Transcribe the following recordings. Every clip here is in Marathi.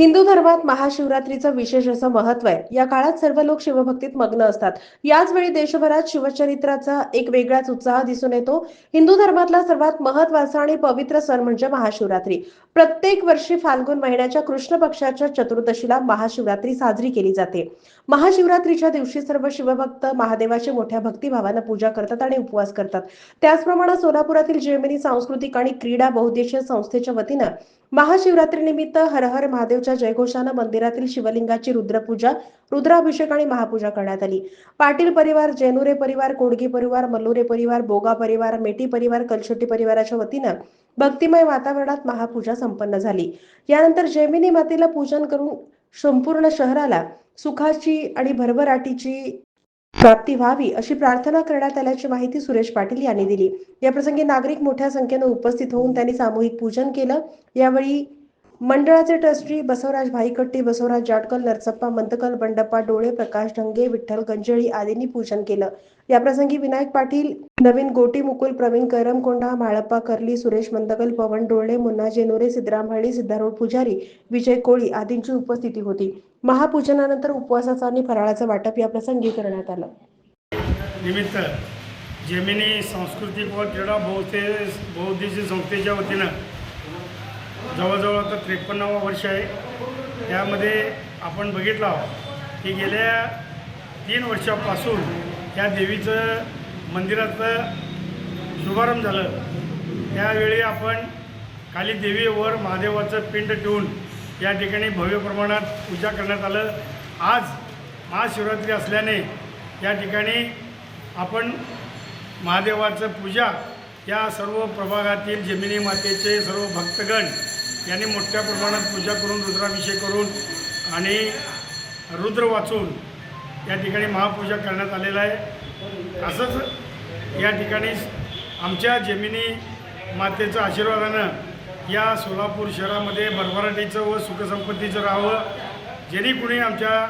हिंदू धर्मात महाशिवरात्रीचं विशेष असं महत्त्व आहे. या काळात सर्व लोक शिवभक्तीत मग्न असतात. याच वेळी देशभरात शिवचरित्राचा एक वेगळाच उत्साह दिसून येतो. हिंदू धर्मातला सर्वात महत्त्वाचा आणि पवित्र सण म्हणजे महाशिवरात्री. प्रत्येक वर्षी फाल्गुन महिन्याच्या कृष्ण पक्षाच्या चतुर्दशीला महाशिवरात्री साजरी केली जाते. महाशिवरात्रीच्या दिवशी सर्व शिवभक्त महादेवाची मोठ्या भक्तिभावानं पूजा करतात आणि उपवास करतात. त्याचप्रमाणे सोलापुरातील जेमिनी सांस्कृतिक आणि क्रीडा बहुद्देशीय संस्थेच्या वतीनं महाशिवरात्री निमित्त हर हर महादेवच्या जयघोषानं मंदिरातील शिवलिंगाची रुद्रपूजा रुद्राभिषेक आणि महापूजा करण्यात आली. पाटील परिवार जेनुरे परिवार कोडगी परिवार मल्लुरे परिवार बोगा परिवार मेटी परिवार कलशेट्टी परिवाराच्या वतीनं भक्तिमय वातावरणात महापूजा संपन्न झाली. यानंतर जैमिनी मातेला पूजन करून संपूर्ण शहराला सुखाची आणि भरभराटीची प्राप्ती व्हावी अशी प्रार्थना करण्यात आल्याची माहिती सुरेश पाटील यांनी दिली. या प्रसंगी नागरिक मोठ्या संख्येनं उपस्थित होऊन त्यांनी सामूहिक पूजन केलं. यावेळी मंडळाचे ट्रस्टी बसवराज भाईकट्टी बसवराज जाटकल नरसप्पा मंतकल बंडप्पा डोळे प्रकाश ढंगे विठ्ठल गंजळी आदींनी पूजन केलं. याप्रसंगी विनायक पाटील नवीन गोटी मुकुल प्रवीण करमकोंडा माळप्पा कर्ली सुरेश मंदकल पवन डोळे मुन्ना जेनोरे सिद्धराम हळी सिद्धारूढ पुजारी विजय कोळी आदींची उपस्थिती होती. महापूजनानंतर उपवासाचा आणि फराळाचं वाटप या प्रसंगी करण्यात आलं. निमित्त जेमिनी सांस्कृतिक व क्रीडा बहुते संस्थेच्या वतीनं जवळजवळ आता त्रेपन्नावं वर्ष आहे. त्यामध्ये आपण बघितलं आहोत की गेल्या तीन वर्षापासून त्या देवीचं मंदिराचं शुभारंभ झालं. त्यावेळी आपण खाली देवीवर महादेवाचं पिंड ठेवून या ठिकाणी भव्य प्रमाणात पूजा करण्यात आलं. आज महाशिवरात्री असल्याने या ठिकाणी आपण महादेवाचं पूजा या सर्व प्रभागातील जमिनी मातेचे सर्व भक्तगण यांनी मोठ्या प्रमाणात पूजा करून रुद्राभिषेक करून आणि रुद्र वाचून या ठिकाणी महापूजा करण्यात आलेला आहे. असंच या ठिकाणी आमच्या जमिनी मातेचं आशीर्वादानं या सोलापूर शहरामध्ये भरभराटीचं व सुखसंपत्तीचं राहावं. ज्यांनी कुणी आमच्या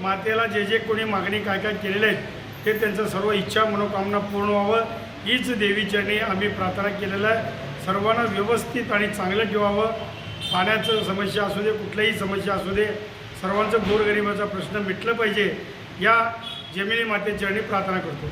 मातेला जे जे कोणी मागणी काय काय केलेले आहेत ते त्यांचं सर्व इच्छा मनोकामना पूर्ण व्हावं. हीच देवीच्याने आम्ही प्रार्थना केलेलं आहे. सर्वांना व्यवस्थित आणि चांगलं ठेवावं. पाण्याचं समस्या असू दे कुठल्याही समस्या असू दे सर्वांचं गोरगरिबाचा प्रश्न मिटलं पाहिजे. या जमिनी मातेचरणी प्रार्थना करतो.